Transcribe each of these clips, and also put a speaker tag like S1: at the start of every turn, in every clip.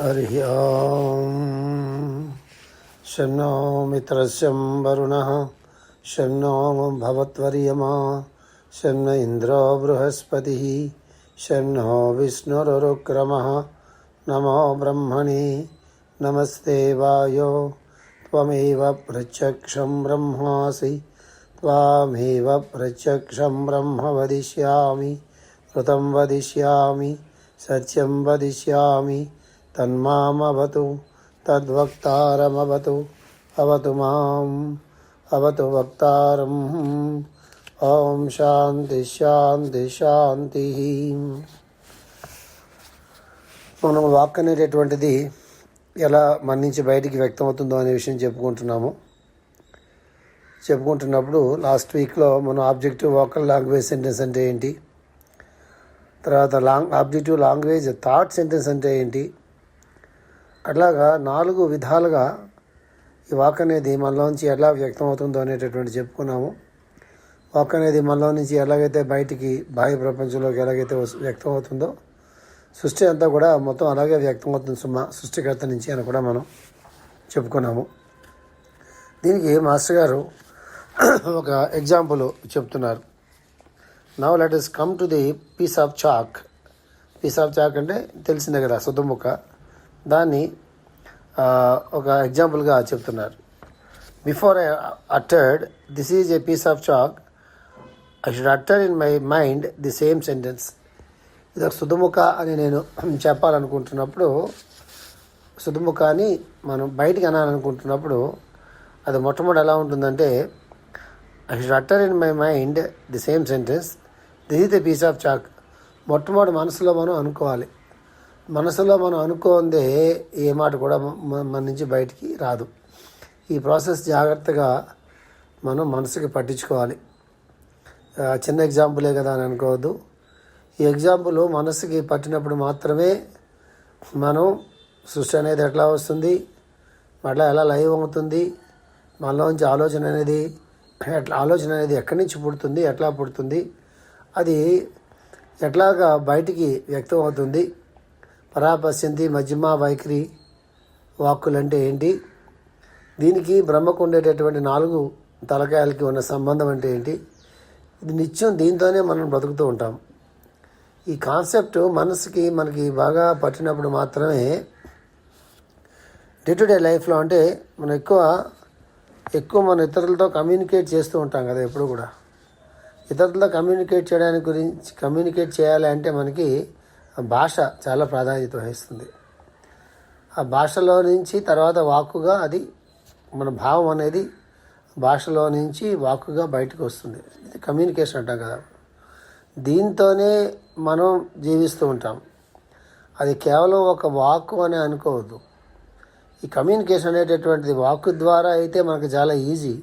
S1: हरिः ॐ शं नो मित्रस्यं वरुणः, शं भवत्वर्यमा बृहस्पतिः नो विष्णुरुक्रमः। नमो ब्रह्मणे, नमस्ते वायो। त्वमेव प्रत्यक्षं ब्रह्मासि, त्वामेव प्रत्यक्षं ब्रह्म वदिष्यामि ऋतं वदिष्यामि, सत्यं वदिष्यामि। తన్మామవతు తద్వక్తారమవతు అవతు మాం అవతు వక్తారం. ఓం శాంతి శాంతి శాంతి. మనం వాక్ అనేటటువంటిది ఎలా మన నుంచి బయటికి వ్యక్తమవుతుందో అనే విషయం చెప్పుకుంటున్నాము. చెప్పుకుంటున్నప్పుడు లాస్ట్ వీక్లో మనం ఆబ్జెక్టివ్ వోకల్ లాంగ్వేజ్ సెంటెన్స్ అంటే ఏంటి? తర్వాత long objective language thought sentence అంటే ఏంటి? అట్లాగా నాలుగు విధాలుగా ఈ వాక్ అనేది మనలోంచి ఎలా వ్యక్తం అవుతుందో అనేటటువంటి చెప్పుకున్నాము. వాక్ అనేది మనలో నుంచి ఎలాగైతే బయటికి బాహ్య ప్రపంచంలోకి ఎలాగైతే వ్యక్తం అవుతుందో సృష్టి అంతా కూడా మొత్తం అలాగే వ్యక్తం అవుతుంది సుమా సృష్టికర్త నుంచి అని కూడా మనం చెప్పుకున్నాము. దీనికి మాస్టర్ గారు ఒక ఎగ్జాంపుల్ చెప్తున్నారు. Now let us come to the piece of chalk piece of chalk అంటే తెలిసిందే కదా సుద్దముక్క దాన్ని ఒక ఎగ్జాంపుల్గా చెప్తున్నారు. Before I uttered this is a piece of chalk I should utter in my mind the same sentence ఇది ఒక సుధుముఖ అని నేను చెప్పాలనుకుంటున్నప్పుడు సుధుముఖ అని మనం బయటికి అనాలనుకుంటున్నప్పుడు అది మొట్టమొదటి ఎలా ఉంటుందంటే I should utter in my mind the same sentence this is the piece of chalk మొట్టమొదటి మనసులో మనం అనుకోవాలి. మనసులో మనం అనుకోందే ఏ మాట కూడా మన నుంచి బయటికి రాదు. ఈ ప్రాసెస్ జాగ్రత్తగా మనం మనసుకి పట్టించుకోవాలి. చిన్న ఎగ్జాంపులే కదా అని అనుకోవద్దు. ఈ ఎగ్జాంపుల్ మనసుకి పట్టినప్పుడు మాత్రమే మనం సృష్టి అనేది ఎట్లా వస్తుంది మళ్ళీ ఎలా లైవ్ అవుతుంది మనలోంచి ఆలోచన అనేది ఎట్లా ఆలోచన అనేది ఎక్కడి నుంచి పుడుతుంది ఎట్లా పుడుతుంది అది ఎట్లాగా బయటికి వ్యక్తం అవుతుంది పరాపసింది మధ్యమ వైఖరి వాక్కులు అంటే ఏంటి? దీనికి బ్రహ్మకు ఉండేటటువంటి నాలుగు తలకాయలకి ఉన్న సంబంధం అంటే ఏంటి? ఇది నిత్యం దీంతోనే మనం బ్రతుకుతూ ఉంటాం. ఈ కాన్సెప్ట్ మనసుకి మనకి బాగా పట్టినప్పుడు మాత్రమే డే టు డే లైఫ్లో అంటే మనం ఎక్కువ ఎక్కువ మనం ఇతరులతో కమ్యూనికేట్ చేస్తూ ఉంటాం కదా ఎప్పుడు కూడా. ఇతరులతో కమ్యూనికేట్ చేయడానికి గురించి కమ్యూనికేట్ చేయాలి అంటే మనకి భాష చాలా ప్రాధాన్యత వహిస్తుంది. ఆ భాషలో నుంచి తర్వాత వాక్కుగా అది మన భావం అనేది భాషలో నుంచి వాక్కుగా బయటకు వస్తుంది. ఇది కమ్యూనికేషన్ అంటాం కదా. దీంతోనే మనం జీవిస్తూ ఉంటాం. అది కేవలం ఒక వాక్కు అని అనుకోవద్దు. ఈ కమ్యూనికేషన్ అనేటటువంటిది వాక్కు ద్వారా అయితే మనకు చాలా ఈజీ.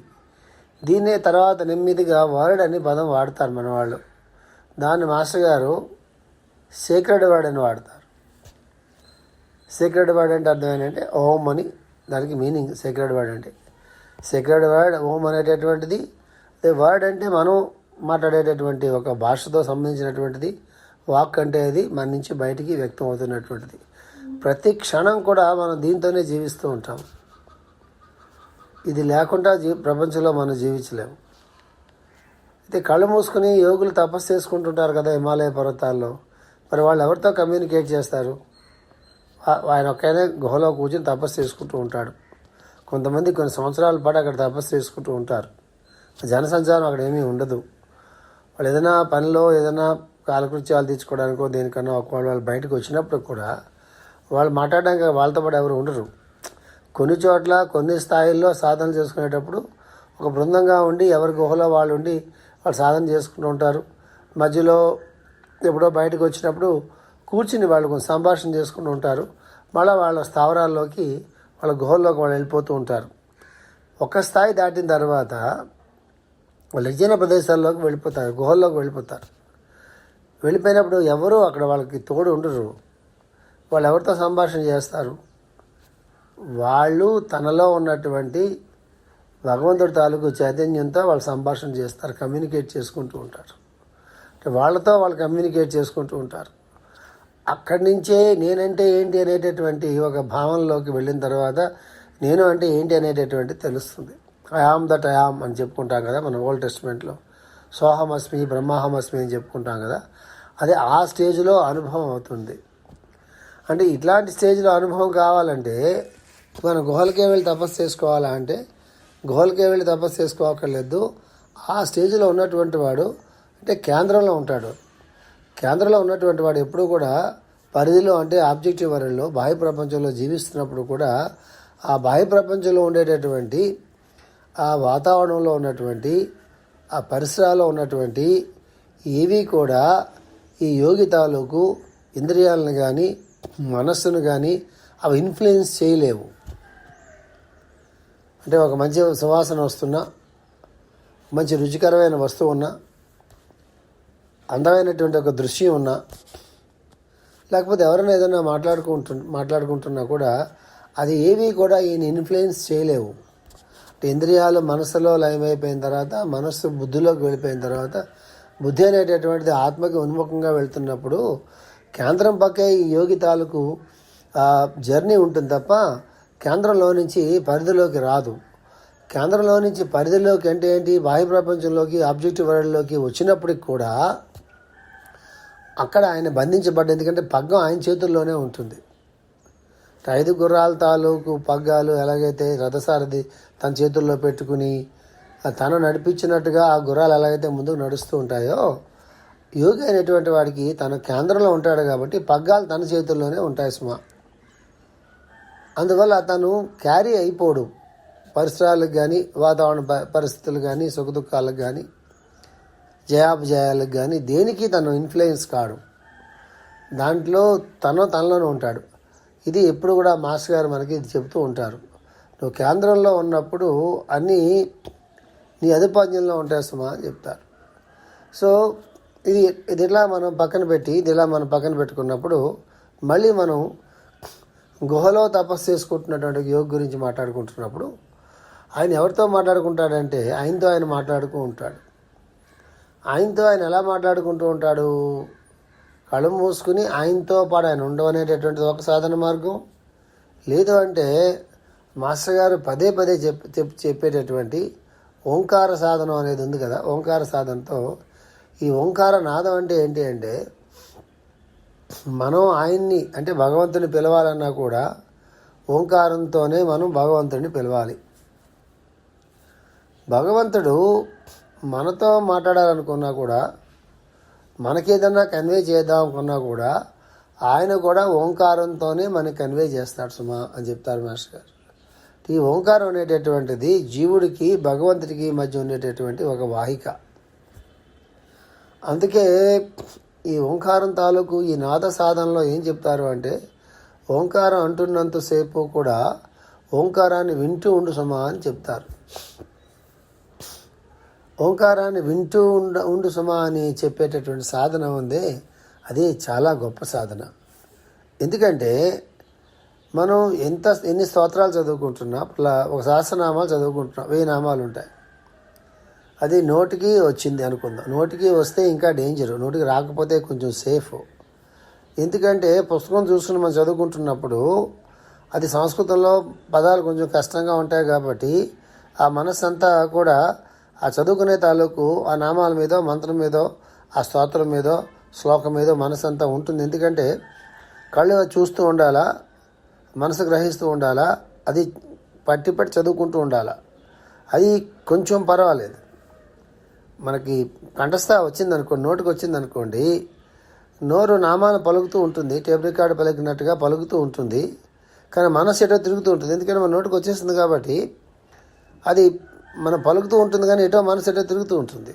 S1: దీన్నే తర్వాత నెమ్మదిగా వర్డ్ అని పదం వాడతారు మన వాళ్ళు దాన్ని మాస్టర్ గారు సీక్రెట్ వర్డ్ అని వాడతారు. సీక్రెట్ వర్డ్ అంటే అర్థం ఏంటంటే ఓం అని దానికి మీనింగ్ సీక్రెట్ వర్డ్ అంటే. సీక్రెట్ వర్డ్ ఓం అనేటటువంటిది అదే వర్డ్ అంటే మనం మాట్లాడేటటువంటి ఒక భాషతో సంబంధించినటువంటిది వాక్ అంటే అది మన నుంచి బయటికి వ్యక్తం అవుతున్నటువంటిది. ప్రతి క్షణం కూడా మనం దీంతోనే జీవిస్తూ ఉంటాం. ఇది లేకుండా జీ ప్రపంచంలో మనం జీవించలేము. అయితే కళ్ళు మూసుకుని యోగులు తపస్సు చేసుకుంటుంటారు కదా హిమాలయ పర్వతాల్లో. మరి వాళ్ళు ఎవరితో కమ్యూనికేట్ చేస్తారు? ఆయన ఒక్కనే గుహలో కూర్చొని తపస్సు చేసుకుంటూ ఉంటాడు. కొంతమంది కొన్ని సంవత్సరాల పాటు అక్కడ తపస్సు చేసుకుంటూ ఉంటారు. జనసంచారం అక్కడ ఏమీ ఉండదు. వాళ్ళు ఏదైనా పనిలో ఏదైనా కాలకృత్యాలు తీర్చుకోవడానికో దేనికన్నా ఒకవేళ వాళ్ళు బయటకు వచ్చినప్పుడు కూడా వాళ్ళు మాట్లాడడానికి వాళ్ళతో పాటు ఎవరు ఉండరు. కొన్ని చోట్ల కొన్ని స్థాయిల్లో సాధన చేసుకునేటప్పుడు ఒక బృందంగా ఉండి ఎవరి గుహలో వాళ్ళు ఉండి వాళ్ళు సాధన చేసుకుంటూ ఉంటారు. మధ్యలో ఎప్పుడో బయటకు వచ్చినప్పుడు కూర్చుని వాళ్ళు కొంచెం సంభాషణ చేసుకుంటూ ఉంటారు. మళ్ళీ వాళ్ళ స్థావరాల్లోకి వాళ్ళ గుహల్లోకి వాళ్ళు వెళ్ళిపోతూ ఉంటారు. ఒక స్థాయి దాటిన తర్వాత వాళ్ళు నిర్జన ప్రదేశాల్లోకి వెళ్ళిపోతారు గుహల్లోకి వెళ్ళిపోతారు. వెళ్ళిపోయినప్పుడు ఎవరు అక్కడ వాళ్ళకి తోడు ఉండరు. వాళ్ళు ఎవరితో సంభాషణ చేస్తారు? వాళ్ళు తనలో ఉన్నటువంటి భగవంతుడి తాలూకు చైతన్యంతో వాళ్ళు సంభాషణ చేస్తారు కమ్యూనికేట్ చేసుకుంటూ ఉంటారు. వాళ్ళతో వాళ్ళు కమ్యూనికేట్ చేసుకుంటూ ఉంటారు. అక్కడి నుంచే నేనంటే ఏంటి అనేటటువంటి ఒక భావనలోకి వెళ్ళిన తర్వాత నేను అంటే ఏంటి అనేటటువంటి తెలుస్తుంది. ఐఆమ్ దట్ ఐఆమ్ అని చెప్పుకుంటాం కదా మన ఓల్డ్ టెస్ట్మెంట్లో సోహమస్మి బ్రహ్మాహమస్మి అని చెప్పుకుంటాం కదా. అదే ఆ స్టేజ్లో అనుభవం అవుతుంది. అంటే ఇట్లాంటి స్టేజ్లో అనుభవం కావాలంటే మనం గుహలకే వెళ్ళి తపస్సు చేసుకోవాలా అంటే గుహలకే వెళ్ళి తపస్సు చేసుకోవక్కర్లేదు ఆ స్టేజ్లో ఉన్నటువంటి వాడు అంటే కేంద్రంలో ఉంటాడు. కేంద్రంలో ఉన్నటువంటి వాడు ఎప్పుడు కూడా పరిధిలో అంటే ఆబ్జెక్టివ్ వరల్లో బాహ్య ప్రపంచంలో జీవిస్తున్నప్పుడు కూడా ఆ బాహ్య ప్రపంచంలో ఉండేటటువంటి ఆ వాతావరణంలో ఉన్నటువంటి ఆ పరిసరాల్లో ఉన్నటువంటి ఏవి కూడా ఈ యోగి తాలూకు ఇంద్రియాలను కానీ మనస్సును కానీ అవి ఇన్ఫ్లుయెన్స్ చేయలేవు. అంటే ఒక మంచి సువాసన వస్తున్నా మంచి రుచికరమైన వస్తువు ఉన్నా అందమైనటువంటి ఒక దృశ్యం ఉన్నా లేకపోతే ఎవరైనా ఏదైనా మాట్లాడుకుంటు మాట్లాడుకుంటున్నా కూడా అది ఏవి కూడా ఈయన ఇన్ఫ్లుయెన్స్ చేయలేవు. ఇంద్రియాలు మనసులో లయమైపోయిన తర్వాత మనస్సు బుద్ధిలోకి వెళ్ళిపోయిన తర్వాత బుద్ధి అనేటటువంటిది ఆత్మకి ఉన్ముఖంగా వెళ్తున్నప్పుడు కేంద్రం పక్కే ఈ యోగి తాలూకు జర్నీ ఉంటుంది తప్ప కేంద్రంలో నుంచి పరిధిలోకి రాదు. కేంద్రంలో నుంచి పరిధిలోకి అంటే ఏంటి? బాహ్య ప్రపంచంలోకి ఆబ్జెక్టివ్ వరల్డ్లోకి వచ్చినప్పటికి కూడా అక్కడ ఆయన బంధించబడ్డ ఎందుకంటే పగ్గం ఆయన చేతుల్లోనే ఉంటుంది. ఐదు గుర్రాల తాలూకు పగ్గాలు ఎలాగైతే రథసారథి తన చేతుల్లో పెట్టుకుని తను నడిపించినట్టుగా ఆ గుర్రాలు ఎలాగైతే ముందుకు నడుస్తూ ఉంటాయో యోగి అయినటువంటి వాడికి తన కేంద్రంలో ఉంటాడు కాబట్టి పగ్గాలు తన చేతుల్లోనే ఉంటాయి సుమా. అందువల్ల తను క్యారీ అయిపోడు. పరిసరాలకు కానీ వాతావరణ ప- పరిస్థితులు కానీ సుఖదుఖాలకు కానీ జయాపజయాలకు కానీ దేనికి తను ఇన్ఫ్లుయెన్స్ కాడు. దాంట్లో తన తనలోనే ఉంటాడు. ఇది ఎప్పుడు కూడా మాస్టర్ గారు మనకి ఇది చెప్తూ ఉంటారు. నువ్వు కేంద్రంలో ఉన్నప్పుడు అన్నీ నీ అధిపాద్యంలో ఉంటాయి అని చెప్తారు. సో ఇది ఇది ఇలా మనం పక్కన పెట్టి ఇది ఇలా మనం పక్కన పెట్టుకున్నప్పుడు మళ్ళీ మనం గుహలో తపస్సు చేసుకుంటున్నటువంటి యోగ గురించి మాట్లాడుకుంటున్నప్పుడు ఆయన ఎవరితో మాట్లాడుకుంటాడంటే ఆయనతో ఆయన మాట్లాడుతూ ఉంటాడు. ఆయనతో ఆయన ఎలా మాట్లాడుకుంటూ ఉంటాడు? కళ్ళు మూసుకుని ఆయనతో పాటు ఆయన ఉండవనేటటువంటిది ఒక సాధన మార్గం. లేదు అంటే మాస్టర్ గారు పదే పదే చెప్ చెప్ చెప్పేటటువంటి ఓంకార సాధనం అనేది ఉంది కదా. ఓంకార సాధనతో ఈ ఓంకార నాదం అంటే ఏంటి అంటే మనం ఆయన్ని అంటే భగవంతుని పిలవాలన్నా కూడా ఓంకారంతోనే మనం భగవంతుడిని పిలవాలి. భగవంతుడు మనతో మాట్లాడాలనుకున్నా కూడా మనకేదన్నా కన్వే చేద్దాం అనుకున్నా కూడా ఆయన కూడా ఓంకారంతోనే మనకి కన్వే చేస్తాడు సుమా అని చెప్తారు మాస్టర్ గారు. ఈ ఓంకారం అనేటటువంటిది జీవుడికి భగవంతుడికి మధ్య ఉండేటటువంటి ఒక వాహిక. అందుకే ఈ ఓంకారం తాలూకు ఈ నాద సాధనలో ఏం చెప్తారు అంటే ఓంకారం అంటున్నంతసేపు కూడా ఓంకారాన్ని వింటూ ఉండు సుమా అని చెప్తారు. ఓంకారాన్ని వింటూ ఉండ ఉండు సుమా అని చెప్పేటటువంటి సాధన ఉంది అది చాలా గొప్ప సాధన. ఎందుకంటే మనం ఎంత ఎన్ని స్తోత్రాలు చదువుకుంటున్నా అట్లా ఒక సహస్రనామాలు చదువుకుంటున్నాం వెయ్యి నామాలు ఉంటాయి అది నోటికి వచ్చింది అనుకుందాం. నోటికి వస్తే ఇంకా డేంజర్ నోటికి రాకపోతే కొంచెం సేఫ్ ఎందుకంటే పుస్తకం చూసుకుని మనం చదువుకుంటున్నప్పుడు అది సంస్కృతంలో పదాలు కొంచెం కష్టంగా ఉంటాయి కాబట్టి ఆ మనస్సు అంతా కూడా ఆ చదువుకునే తాలూకు ఆ నామాల మీదో మంత్రం మీదో ఆ స్తోత్రం మీదో శ్లోకం మీదో మనసు అంతా ఉంటుంది. ఎందుకంటే కళ్ళు చూస్తూ ఉండాలా మనసు గ్రహిస్తూ ఉండాలా అది పట్టి పట్టి చదువుకుంటూ ఉండాలా. అది కొంచెం పర్వాలేదు. మనకి కంఠస్థ వచ్చిందనుకోండి నోటికి వచ్చిందనుకోండి నోరు నామాన పలుకుతూ ఉంటుంది టేప్ రికార్డు పలికినట్టుగా పలుకుతూ ఉంటుంది కానీ మనసు ఎటో తిరుగుతూ ఉంటుంది. ఎందుకంటే మన నోటికి వచ్చేస్తుంది కాబట్టి అది మనం పలుకుతూ ఉంటుంది కానీ ఎటో మనసు ఎటో తిరుగుతూ ఉంటుంది.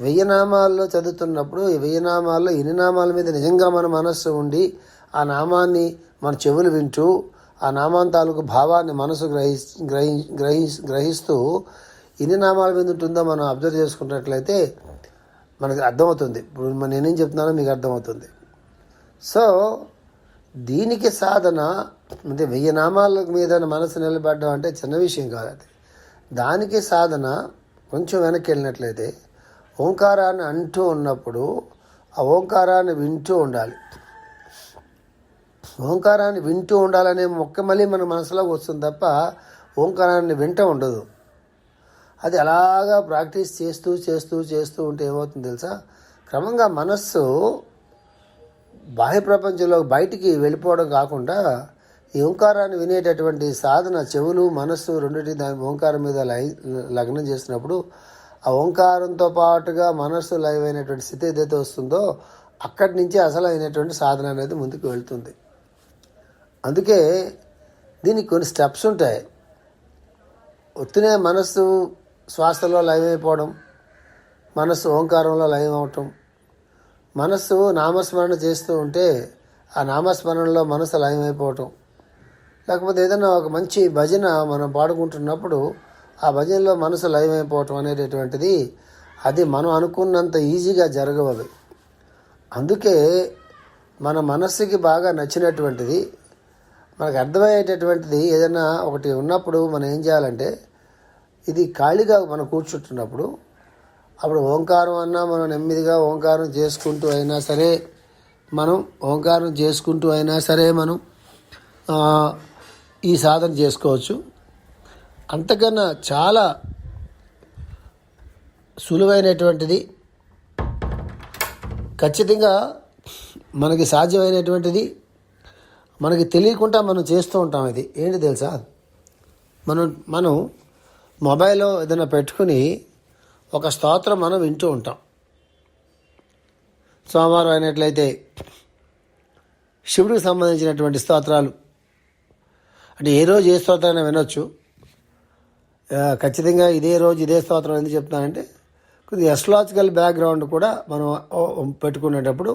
S1: వెయ్యి నామాల్లో చదువుతున్నప్పుడు ఈ వెయ్యి నామాల్లో ఇన్ని నామాల మీద నిజంగా మన మనస్సు ఉండి ఆ నామాన్ని మన చెవులు వింటూ ఆ నామాన్ తాలూకు భావాన్ని మనసు గ్రహి గ్రహి గ్రహి గ్రహిస్తూ ఇన్ని నామాల మీద ఉంటుందో మనం అబ్జర్వ్ చేసుకున్నట్లయితే మనకి అర్థమవుతుంది. ఇప్పుడు నేనేం చెప్తున్నానో మీకు అర్థమవుతుంది. సో దీనికి సాధన అంటే వెయ్యి నామాల మీద మనసు నిలబడడం అంటే చిన్న విషయం కాదు అది. దానికి సాధన కొంచెం వెనక్కి వెళ్ళినట్లయితే ఓంకారాన్ని అంటూ ఉన్నప్పుడు ఆ ఓంకారాన్ని వింటూ ఉండాలి. ఓంకారాన్ని వింటూ ఉండాలనే మొక్క మళ్ళీ మన మనసులోకి వస్తుంది తప్ప ఓంకారాన్ని వింట ఉండదు. అది అలాగా ప్రాక్టీస్ చేస్తూ చేస్తూ చేస్తూ ఉంటే ఏమవుతుంది తెలుసా? క్రమంగా మనస్సు బాహ్య ప్రపంచంలో బయటికి వెళ్ళిపోవడం కాకుండా ఈ ఓంకారాన్ని వినేటటువంటి సాధన చెవులు మనస్సు రెండింటి దాని ఓంకారం మీద లై లగ్నం చేసినప్పుడు ఆ ఓంకారంతో పాటుగా మనస్సు లైవ్ అయినటువంటి స్థితి ఏదైతే వస్తుందో అక్కడి నుంచి అసలు అయినటువంటి సాధన అనేది ముందుకు వెళ్తుంది. అందుకే దీనికి కొన్ని స్టెప్స్ ఉంటాయి. ఒత్తినే మనస్సు శ్వాసలో లైవ్ అయిపోవడం మనస్సు ఓంకారంలో లయం అవటం మనస్సు నామస్మరణ చేస్తూ ఉంటే ఆ నామస్మరణలో మనసు లయం అయిపోవటం లేకపోతే ఏదైనా ఒక మంచి భజన మనం పాడుకుంటున్నప్పుడు ఆ భజనలో మనసు లయమైపోవటం అయిపోవటం అనేటటువంటిది అది మనం అనుకున్నంత ఈజీగా జరగవదు. అందుకే మన మనస్సుకి బాగా నచ్చినటువంటిది మనకు అర్థమయ్యేటటువంటిది ఏదైనా ఒకటి ఉన్నప్పుడు మనం ఏం చేయాలంటే ఇది ఖాళీగా మనం కూర్చుంటున్నప్పుడు అప్పుడు ఓంకారం అన్నా మనం నెమ్మదిగా ఓంకారం చేసుకుంటూ అయినా సరే మనం ఓంకారం చేసుకుంటూ అయినా సరే మనం ఈ సాధన చేసుకోవచ్చు. అంతకన్నా చాలా సులువైనటువంటిది ఖచ్చితంగా మనకి సాధ్యమైనటువంటిది మనకి తెలియకుండా మనం చేస్తూ ఉంటాం ఇది. ఏంటి తెలుసా? మనం మనం మొబైల్లో ఏదైనా పెట్టుకుని ఒక స్తోత్రం మనం వింటూ ఉంటాం. సోమవారం అయినట్లయితే శివుడికి సంబంధించినటువంటి స్తోత్రాలు అంటే ఏ రోజు ఏ స్తోత్రాన్ని వినొచ్చు. ఖచ్చితంగా ఇదే రోజు ఇదే స్తోత్రం ఎందుకు చెప్తానంటే కొద్దిగా ఎస్ట్రాలజికల్ బ్యాక్గ్రౌండ్ కూడా మనం పెట్టుకునేటప్పుడు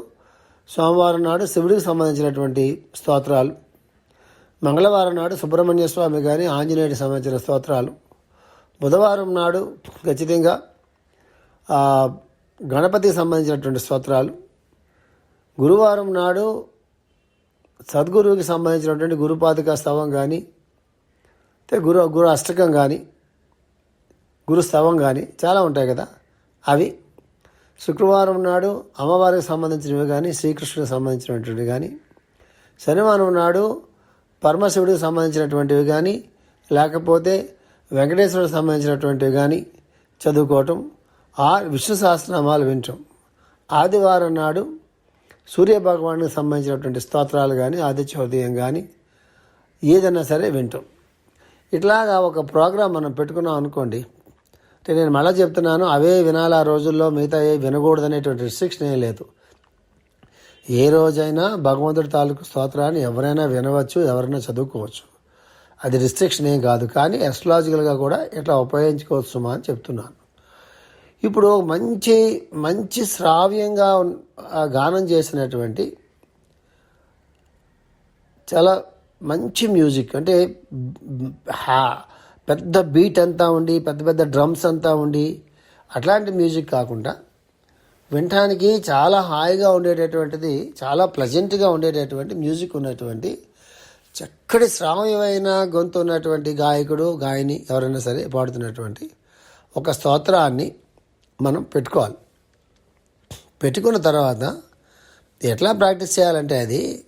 S1: సోమవారం నాడు శివుడికి సంబంధించినటువంటి స్తోత్రాలు మంగళవారం నాడు సుబ్రహ్మణ్య స్వామి కానీ ఆంజనేయుడికి సంబంధించిన స్తోత్రాలు బుధవారం నాడు ఖచ్చితంగా గణపతికి సంబంధించినటువంటి స్తోత్రాలు గురువారం నాడు సద్గురువుకి సంబంధించినటువంటి గురుపాతిక స్తవం కానీ అంటే గురు గురు అష్టకం కానీ గురు స్తవం కానీ చాలా ఉంటాయి కదా. అవి శుక్రవారం నాడు అమ్మవారికి సంబంధించినవి కానీ శ్రీకృష్ణుడికి సంబంధించినటువంటివి కానీ శనివారం నాడు పరమశివుడికి సంబంధించినటువంటివి కానీ లేకపోతే వెంకటేశ్వరుడికి సంబంధించినటువంటివి కానీ చదువుకోవటం ఆ విష్ణు సహస్రనామాలు వినటం. ఆదివారం నాడు సూర్యభగవానికి సంబంధించినటువంటి స్తోత్రాలు కానీ ఆదిత్య కానీ ఏదైనా సరే వింటాం. ఇట్లాగా ఒక ప్రోగ్రాం మనం పెట్టుకున్నాం అనుకోండి అంటే నేను మళ్ళీ చెప్తున్నాను అవే వినాలి ఆ రోజుల్లో మిగతా ఏ వినకూడదు అనేటువంటి రిస్ట్రిక్షన్ ఏం లేదు. ఏ రోజైనా భగవంతుడి తాలూకు స్తోత్రాన్ని ఎవరైనా వినవచ్చు ఎవరైనా చదువుకోవచ్చు. అది రిస్ట్రిక్షన్ ఏం కాదు. కానీ ఎస్ట్రాలజికల్గా కూడా ఇట్లా ఉపయోగించుకోవచ్చు అని చెప్తున్నాను. ఇప్పుడు మంచి మంచి శ్రావ్యంగా గానం చేసినటువంటి చాలా మంచి మ్యూజిక్. అంటే హా- పెద్ద బీట్ అంతా ఉండి పెద్ద పెద్ద డ్రమ్స్ అంతా ఉండి అట్లాంటి మ్యూజిక్ కాకుండా వినటానికి చాలా హాయిగా ఉండేటటువంటిది చాలా ప్లజెంట్గా ఉండేటటువంటి మ్యూజిక్ ఉన్నటువంటి చక్కటి శ్రావ్యమైన గొంతు ఉన్నటువంటి గాయకుడు గాయని ఎవరైనా సరే పాడుతున్నటువంటి ఒక స్తోత్రాన్ని మనం పెట్టుకోవాలి. పెట్టుకున్న తర్వాత ఎట్లా ప్రాక్టీస్ చేయాలంటే అది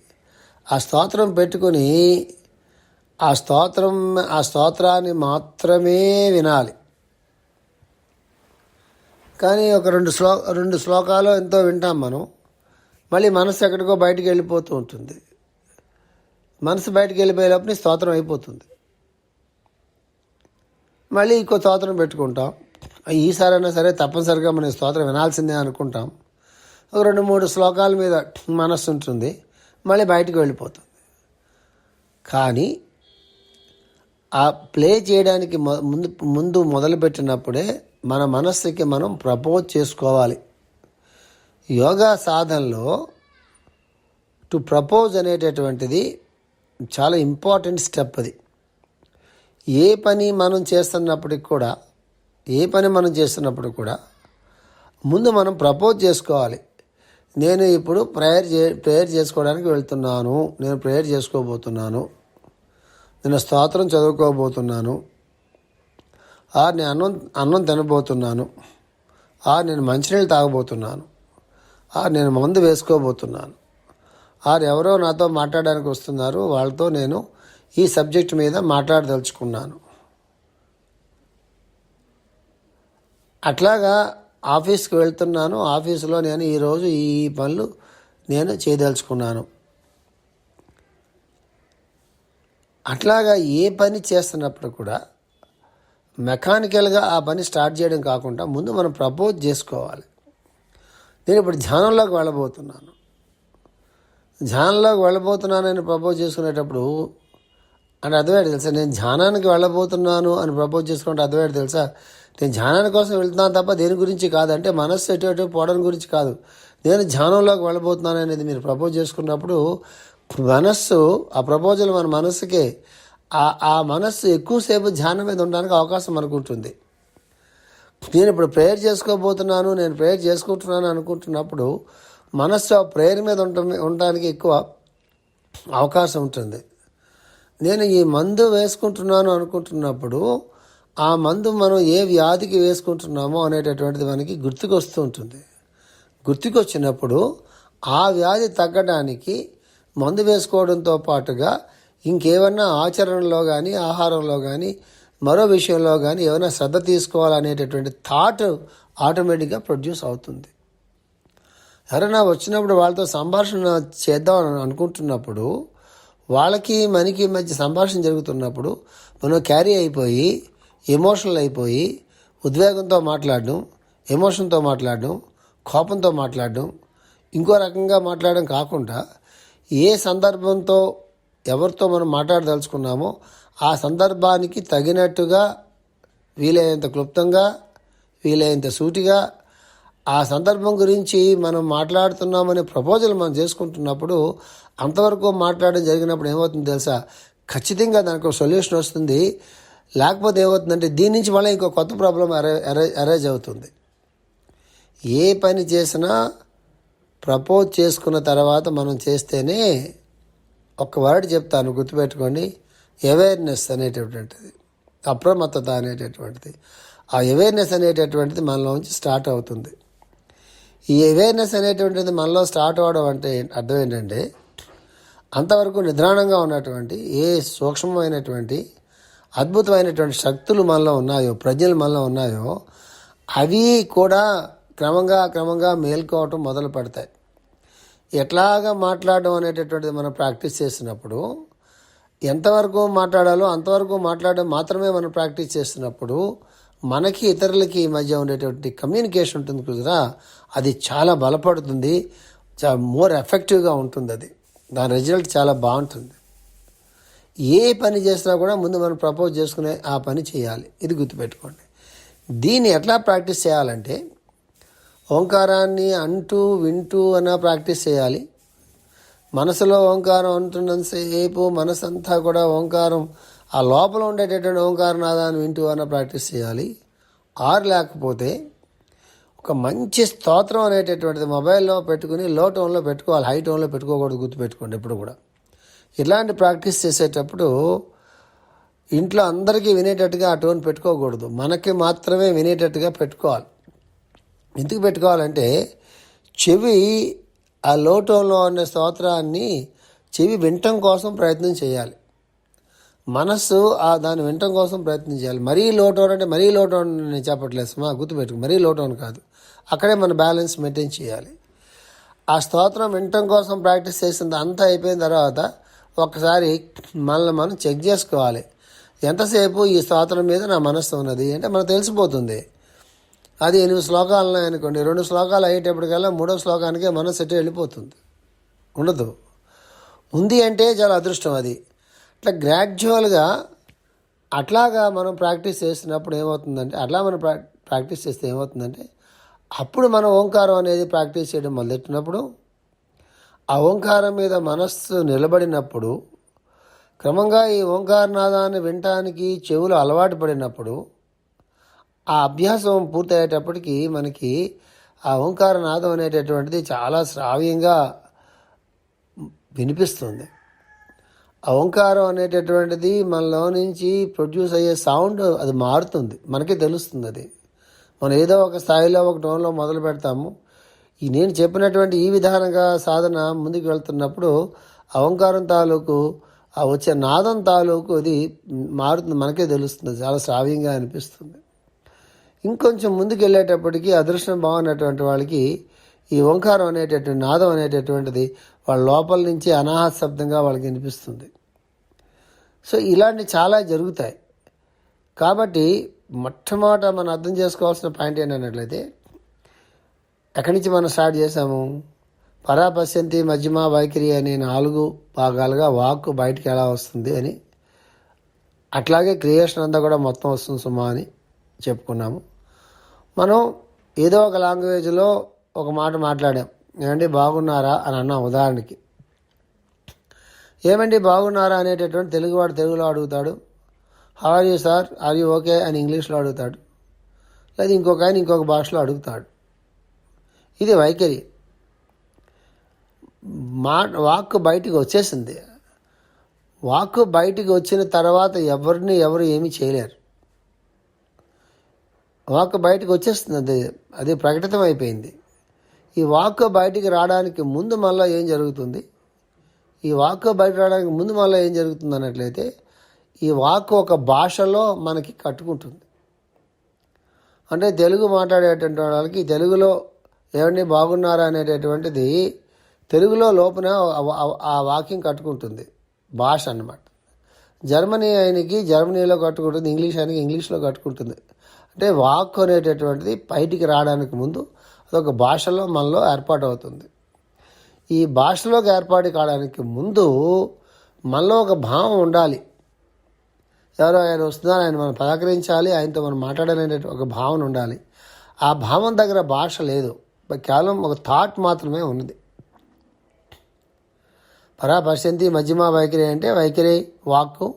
S1: ఆ స్తోత్రం పెట్టుకొని ఆ స్తోత్రం ఆ స్తోత్రాన్ని మాత్రమే వినాలి. కానీ ఒక రెండు శ్లో రెండు శ్లోకాలు ఎంతో వింటాం మనం. మళ్ళీ మనసు ఎక్కడికో బయటికి వెళ్ళిపోతూ ఉంటుంది. మనసు బయటికి వెళ్ళిపోయేలోపు స్తోత్రం అయిపోతుంది. మళ్ళీ ఇంకో స్తోత్రం పెట్టుకుంటాం. ఈసారైనా సరే తప్పనిసరిగా మనం స్తోత్రం వినాల్సిందే అనుకుంటాం. ఒక రెండు మూడు శ్లోకాల మీద మనస్సు ఉంటుంది. మళ్ళీ బయటికి వెళ్ళిపోతుంది. కానీ ఆ ప్లే చేయడానికి మొ- ముందు ముందు మొదలుపెట్టినప్పుడే మన మనస్సుకి మనం ప్రపోజ్ చేసుకోవాలి. యోగా సాధనలో టు ప్రపోజ్ అనేటటువంటిది చాలా ఇంపార్టెంట్ స్టెప్ అది. ఏ పని మనం చేస్తున్నప్పటికి కూడా ఏ పని మనం చేస్తున్నప్పుడు కూడా ముందు మనం ప్రపోజ్ చేసుకోవాలి. నేను ఇప్పుడు ప్రేయర్ చే ప్రేయర్ చేసుకోవడానికి వెళ్తున్నాను. నేను ప్రేయర్ చేసుకోబోతున్నాను. నేను స్తోత్రం చదువుకోబోతున్నాను. ఆ నేను అన్నం అన్నం తినబోతున్నాను. ఆ నేను మంచినీళ్ళు తాగబోతున్నాను. ఆ నేను మందు వేసుకోబోతున్నాను. ఆరు ఎవరో నాతో మాట్లాడడానికి వస్తున్నారు. వాళ్ళతో నేను ఈ సబ్జెక్ట్ మీద మాట్లాడదలుచుకున్నాను. అట్లాగా ఆఫీస్కి వెళ్తున్నాను. ఆఫీసులో నేను ఈరోజు ఈ పనులు నేను చేయదలుచుకున్నాను. అట్లాగా ఏ పని చేస్తున్నప్పుడు కూడా మెకానికల్గా ఆ పని స్టార్ట్ చేయడం కాకుండా ముందు మనం ప్రపోజ్ చేసుకోవాలి. నేను ఇప్పుడు ధ్యానంలోకి వెళ్ళబోతున్నాను. ధ్యానంలోకి వెళ్ళబోతున్నాను అని ప్రపోజ్ చేసుకునేటప్పుడు అంటే అర్థమేంటి తెలుసా? నేను ధ్యానానికి వెళ్ళబోతున్నాను అని ప్రపోజ్ చేసుకుంటే అర్థమేంటి తెలుసా? నేను ధ్యానాని కోసం వెళ్తున్నాను తప్ప దేని గురించి కాదంటే మనస్సు ఎటు ఎటు పోవడం గురించి కాదు. నేను ధ్యానంలోకి వెళ్ళబోతున్నాను అనేది మీరు ప్రపోజ్ చేసుకున్నప్పుడు మనస్సు ఆ ప్రపోజల్ మన మనస్సుకే ఆ ఆ మనస్సు ఎక్కువసేపు ధ్యానం మీద ఉండడానికి అవకాశం మనకు ఉంటుంది. నేను ఇప్పుడు ప్రేయర్ చేసుకోబోతున్నాను నేను ప్రేయర్ చేసుకుంటున్నాను అనుకుంటున్నప్పుడు మనస్సు ఆ ప్రేయర్ మీద ఉంట ఉండడానికి ఎక్కువ అవకాశం ఉంటుంది. నేను ఈ మందు వేసుకుంటున్నాను అనుకుంటున్నప్పుడు ఆ మందు మనం ఏ వ్యాధికి వేసుకుంటున్నామో అనేటటువంటిది మనకి గుర్తుకొస్తూ ఉంటుంది. గుర్తుకొచ్చినప్పుడు ఆ వ్యాధి తగ్గడానికి మందు వేసుకోవడంతో పాటుగా ఇంకేమన్నా ఆచరణలో కానీ ఆహారంలో కానీ మరో విషయంలో కానీ ఏమైనా శ్రద్ధ తీసుకోవాలనేటటువంటి థాట్ ఆటోమేటిక్గా ప్రొడ్యూస్ అవుతుంది. ఎవరైనా వచ్చినప్పుడు వాళ్ళతో సంభాషణ చేద్దాం అని అనుకుంటున్నప్పుడు వాళ్ళకి మనకి మధ్య సంభాషణ జరుగుతున్నప్పుడు మనం క్యారీ అయిపోయి ఎమోషనల్ అయిపోయి ఉద్వేగంతో మాట్లాడడం ఎమోషన్తో మాట్లాడడం కోపంతో మాట్లాడడం ఇంకో రకంగా మాట్లాడడం కాకుండా ఏ సందర్భంతో ఎవరితో మనం మాట్లాడదలుచుకున్నామో ఆ సందర్భానికి తగినట్టుగా వీలైనంత క్లుప్తంగా వీలైనంత సూటిగా ఆ సందర్భం గురించి మనం మాట్లాడుతున్నామనే ప్రపోజల్ మనం చేసుకుంటున్నప్పుడు అంతవరకు మాట్లాడడం జరిగినప్పుడు ఏమవుతుంది తెలుసా? ఖచ్చితంగా దానికి ఒక సొల్యూషన్ వస్తుంది. లేకపోతే ఏమవుతుందంటే దీని నుంచి మళ్ళీ ఇంకో కొత్త ప్రాబ్లం అరే అరేజ్ అవుతుంది. ఏ పని చేసినా ప్రపోజ్ చేసుకున్న తర్వాత మనం చేస్తేనే ఒక వర్డ్ చెప్తాను గుర్తుపెట్టుకోండి. అవేర్నెస్ అనేటటువంటిది. అప్రమత్తత అనేటటువంటిది. ఆ అవేర్నెస్ అనేటటువంటిది మనలోంచి స్టార్ట్ అవుతుంది. ఈ అవేర్నెస్ అనేటువంటిది మనలో స్టార్ట్ అవ్వడం అంటే అర్థం ఏంటంటే అంతవరకు నిద్రాణంగా ఉన్నటువంటి ఏ సూక్ష్మమైనటువంటి అద్భుతమైనటువంటి శక్తులు మనలో ఉన్నాయో ప్రజలు మనలో ఉన్నాయో అవి కూడా క్రమంగా క్రమంగా మేల్కోవటం మొదలు పెడతాయి. ఎట్లాగా మాట్లాడడం అనేటటువంటిది మనం ప్రాక్టీస్ చేసినప్పుడు ఎంతవరకు మాట్లాడాలో అంతవరకు మాట్లాడడం మాత్రమే మనం ప్రాక్టీస్ చేస్తున్నప్పుడు మనకి ఇతరులకి మధ్య ఉండేటువంటి కమ్యూనికేషన్ ఉంటుంది కుదరా అది చాలా బలపడుతుంది మోర్ ఎఫెక్టివ్గా ఉంటుంది అది దాని రిజల్ట్ చాలా బాగుంటుంది. ఏ పని చేసినా కూడా ముందు మనం ప్రపోజ్ చేసుకునే ఆ పని చేయాలి. ఇది గుర్తుపెట్టుకోండి. దీన్ని ఎట్లా ప్రాక్టీస్ చేయాలంటే ఓంకారాన్ని అంటూ వింటూ అన్న ప్రాక్టీస్ చేయాలి. మనసులో ఓంకారం అంటున్నంతసేపు మనసు అంతా కూడా ఓంకారం ఆ లోపల ఉండేటటువంటి ఓంకార నాదాన్ని వింటూ అన్న ప్రాక్టీస్ చేయాలి. ఆరు లేకపోతే ఒక మంచి స్తోత్రం అనేటటువంటిది మొబైల్లో పెట్టుకుని లో టోన్లో పెట్టుకోవాలి హై టోన్లో పెట్టుకోకూడదు గుర్తుపెట్టుకోండి ఎప్పుడు కూడా. ఇలాంటి ప్రాక్టీస్ చేసేటప్పుడు ఇంట్లో అందరికీ వినేటట్టుగా ఆ టోన్ పెట్టుకోకూడదు. మనకి మాత్రమే వినేటట్టుగా పెట్టుకోవాలి. ఎందుకు పెట్టుకోవాలంటే చెవి ఆ లో టోన్లో ఉన్న స్తోత్రాన్ని చెవి వినటం కోసం ప్రయత్నం చేయాలి. మనస్సు ఆ దాన్ని వినటం కోసం ప్రయత్నం చేయాలి. మరీ లో టోన్ అంటే మరీ లో టోన్ నేను చెప్పట్లేదు సుమా గుర్తుపెట్టుకు. మరీ లో టోన్ కాదు. అక్కడే మన బ్యాలెన్స్ మెయింటైన్ చేయాలి. ఆ స్తోత్రం వినటం కోసం ప్రాక్టీస్ చేసింది అంతా అయిపోయిన తర్వాత ఒకసారి మనల్ని మనం చెక్ చేసుకోవాలి. ఎంతసేపు ఈ స్తోత్రం మీద నా మనస్సు ఉన్నది? అంటే మనకు తెలిసిపోతుంది. అది ఎనిమిది శ్లోకాలు ఉన్నాయనుకోండి రెండు శ్లోకాలు అయ్యేటప్పటికల్లా మూడో శ్లోకానికే మనస్సు ఎటు వెళ్ళిపోతుంది? ఉండదు. ఉంది అంటే చాలా అదృష్టం అది. అట్లా గ్రాడ్యువల్గా అట్లాగా మనం ప్రాక్టీస్ చేసినప్పుడు ఏమవుతుందంటే అట్లా మనం ప్రా ప్రాక్టీస్ చేస్తే ఏమవుతుందంటే అప్పుడు మనం ఓంకారం అనేది ప్రాక్టీస్ చేయడం మొదలెట్టినప్పుడు ఆ ఓంకారం మీద మనస్సు నిలబడినప్పుడు క్రమంగా ఈ ఓంకారనాదాన్ని వినటానికి చెవులు అలవాటు పడినప్పుడు ఆ అభ్యాసం పూర్తయ్యేటప్పటికి మనకి ఆ ఓంకార నాదం అనేటటువంటిది చాలా శ్రావ్యంగా వినిపిస్తుంది. ఆ ఓంకారం అనేటటువంటిది మనలో నుంచి ప్రొడ్యూస్ అయ్యే సౌండ్ అది మారుతుంది. మనకే తెలుస్తుంది అది. మనం ఏదో ఒక స్థాయిలో ఒక టోన్లో మొదలు పెడతాము. ఈ నేను చెప్పినటువంటి ఈ విధానంగా సాధన ముందుకు వెళ్తున్నప్పుడు అహంకారం తాలూకు ఆ వచ్చే నాదం తాలూకు అది మారుతుంది మనకే తెలుస్తుంది చాలా శ్రావ్యంగా అనిపిస్తుంది. ఇంకొంచెం ముందుకు వెళ్ళేటప్పటికి అదృష్టం బాగున్నటువంటి వాళ్ళకి ఈ ఓంకారం అనేటటువంటి నాదం అనేటటువంటిది వాళ్ళ లోపల నుంచి అనాహత శబ్దంగా వాళ్ళకి వినిపిస్తుంది. సో ఇలాంటివి చాలా జరుగుతాయి. కాబట్టి మొట్టమొదట మనం అర్థం చేసుకోవాల్సిన పాయింట్ ఏంటన్నట్లయితే ఎక్కడి నుంచి మనం స్టార్ట్ చేసాము పరాపశ్యంతి మధ్యమ వైఖరి అనే నాలుగు భాగాలుగా వాక్కు బయటికి ఎలా వస్తుంది అని. అట్లాగే క్రియేషన్ అంతా కూడా మొత్తం వస్తుంది సుమా అని చెప్పుకున్నాము. మనం ఏదో ఒక లాంగ్వేజ్లో ఒక మాట మాట్లాడాం. ఏమండి బాగున్నారా అని అన్నాం ఉదాహరణకి. ఏమండి బాగున్నారా అనేటటువంటి తెలుగువాడు తెలుగులో అడుగుతాడు. How are you sir are you okay అని ఇంగ్లీష్లో అడుగుతాడు. లేదా ఇంకొక ఆయన ఇంకొక భాషలో అడుగుతాడు. ఇది వైఖరి. మా వాక్ బయటికి వచ్చేసింది. వాక్ బయటికి వచ్చిన తర్వాత ఎవరిని ఎవరు ఏమీ చేయలేరు. వాక్ బయటకు వచ్చేస్తుంది అది అది ప్రకటితం అయిపోయింది. ఈ వాక్ బయటికి రావడానికి ముందు మళ్ళీ ఏం జరుగుతుంది? ఈ వాక్ బయట రావడానికి ముందు మళ్ళీ ఏం జరుగుతుంది అన్నట్లయితే ఈ వాక్ ఒక భాషలో మనకి కట్టుకుంటుంది. అంటే తెలుగు మాట్లాడేటువంటి వాళ్ళకి తెలుగులో ఏమండి బాగున్నారా అనేటటువంటిది తెలుగులో లోపల ఆ- వాక్యం కట్టుకుంటుంది. భాష అన్నమాట. జర్మనీ ఆయనకి జర్మనీలో కట్టుకుంటుంది ఇంగ్లీష్ ఆయనకి ఇంగ్లీష్లో కట్టుకుంటుంది. అంటే వాక్ అనేటటువంటిది బయటికి రావడానికి ముందు అదొక భాషలో మనలో ఏర్పాటు అవుతుంది ఈ భాషలోకి ఏర్పాటు కావడానికి ముందు మనలో ఒక భావం ఉండాలి. ఎవరో ఆయన వస్తున్నారు ఆయన మనం పలకరించాలి ఆయనతో మనం మాట్లాడాలనే ఒక భావన ఉండాలి. ఆ భావం దగ్గర భాష లేదు. కేవలం ఒక థాట్ మాత్రమే ఉన్నది. పరా పశ్యంతి మధ్యమ వైఖరి అంటే వైఖరి వాక్కు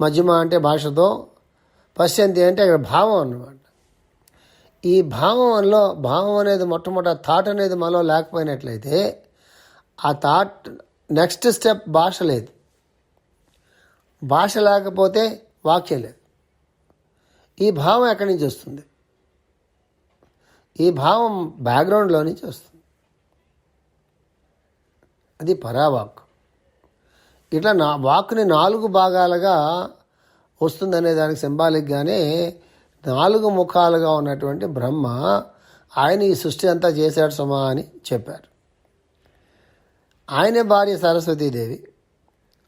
S1: మధ్యమ అంటే భాషతో పశ్యంతి అంటే అక్కడ భావం అన్నమాట. ఈ భావంలో భావం అనేది మొట్టమొదటి థాట్ అనేది మనలో లేకపోయినట్లయితే ఆ థాట్ నెక్స్ట్ స్టెప్ భాష లేదు. భాష లేకపోతే వాక్యం లేదు. ఈ భావం ఎక్కడి నుంచి వస్తుంది? ఈ భావం బ్యాక్గ్రౌండ్లో నుంచి వస్తుంది. అది పరావాక్. ఇట్లా నా వాక్ని నాలుగు భాగాలుగా వస్తుందనే దానికి సింబాలిక్గానే నాలుగు ముఖాలుగా ఉన్నటువంటి బ్రహ్మ ఆయన ఈ సృష్టి అంతా చేశాడు సుమా అని చెప్పారు. ఆయనే భార్య సరస్వతీదేవి.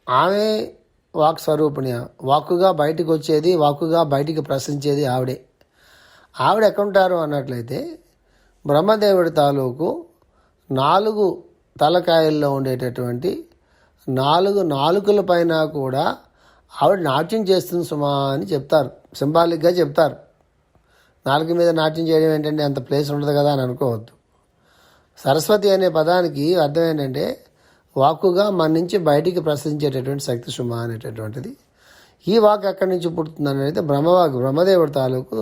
S1: ఆమె వాక్ స్వరూపిణి వాక్కుగా బయటకు వచ్చేది వాక్కుగా బయటికి ప్రశ్నించేది ఆవిడే. ఆవిడ ఎక్కడుంటారు అన్నట్లయితే బ్రహ్మదేవుడి తాలూకు నాలుగు తలకాయల్లో ఉండేటటువంటి నాలుగు నాలుకల పైన కూడా ఆవిడ నాట్యం చేస్తుంది సుమా అని చెప్తారు. సింబాలిక్గా చెప్తారు. నాలుగు మీద నాట్యం చేయడం ఏంటంటే అంత ప్లేస్ ఉండదు కదా అని అనుకోవద్దు. సరస్వతి అనే పదానికి అర్థం ఏంటంటే వాక్కుగా మన నుంచి బయటికి ప్రసరించేటటువంటి శక్తి సుమ అనేటటువంటిది. ఈ వాక్ ఎక్కడి నుంచి పుడుతుంది అనేది బ్రహ్మవాక్ బ్రహ్మదేవుడి తాలూకు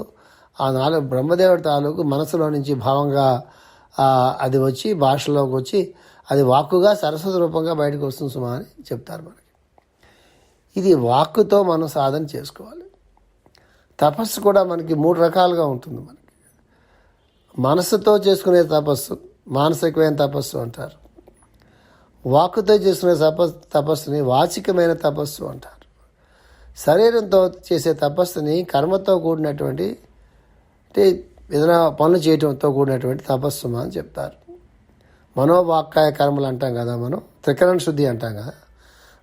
S1: ఆ నాలుగు బ్రహ్మదేవుడి తాలూకు మనసులో నుంచి భావంగా అది వచ్చి భాషలోకి వచ్చి అది వాక్కుగా సరస్వతి రూపంగా బయటకు వస్తుంది సుమా అని చెప్తారు మనకి. ఇది వాక్కుతో మనం సాధన చేసుకోవాలి. తపస్సు కూడా మనకి మూడు రకాలుగా ఉంటుంది మనకి. మనసుతో చేసుకునే తపస్సు మానసికమైన తపస్సు అంటారు. వాక్కుతో చేసుకునే తపస్సు తపస్సుని వాచికమైన తపస్సు అంటారు. శరీరంతో చేసే తపస్సుని కర్మతో కూడినటువంటి అంటే ఏదైనా పనులు చేయటంతో కూడినటువంటి తపస్సు అని చెప్తారు. మనోవాక్కాయ కర్మలు అంటాం కదా మనం త్రికరణ శుద్ధి అంటాం కదా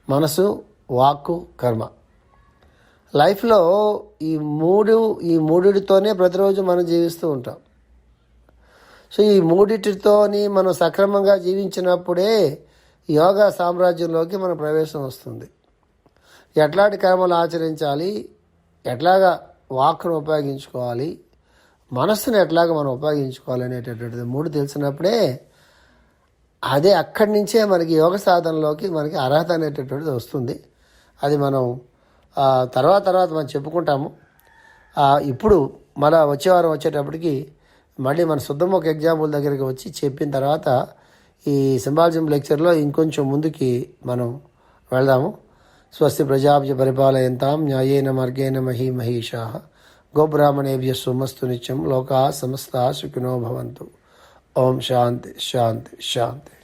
S1: మనసు వాక్కు కర్మ. లైఫ్లో ఈ మూడు ఈ మూడిటితోనే ప్రతిరోజు మనం జీవిస్తూ ఉంటాం. సో ఈ మూడిటితోని మనం సక్రమంగా జీవించినప్పుడే యోగా సామ్రాజ్యంలోకి మన ప్రవేశం వస్తుంది. ఎట్లాంటి కర్మలు ఆచరించాలి ఎట్లాగా వాక్ను ఉపయోగించుకోవాలి మనస్సును ఎట్లాగా మనం ఉపయోగించుకోవాలనేటటువంటిది మూడు తెలిసినప్పుడే అదే అక్కడి నుంచే మనకి యోగ సాధనలోకి మనకి అర్హత అనేటటువంటిది వస్తుంది. అది మనం తర్వాత తర్వాత మనం చెప్పుకుంటాము. ఇప్పుడు మన వచ్చే వారం వచ్చేటప్పటికి మళ్ళీ మన శుద్ధముఖ ఎగ్జాంపుల్ దగ్గరికి వచ్చి చెప్పిన తర్వాత ఈ సింబాలజిం లెక్చర్లో ఇంకొంచెం ముందుకి మనం వెళ్దాము. స్వస్తి ప్రజాభ్య పరిపాలయంతాం న్యాయేన మార్గేణ మహీ మహిషా. గోబ్రాహ్మణేభ్య సుమస్తు నిత్యం లోకా సమస్త సుఖినో భవంతు ఓం శాంతి శాంతి శాంతి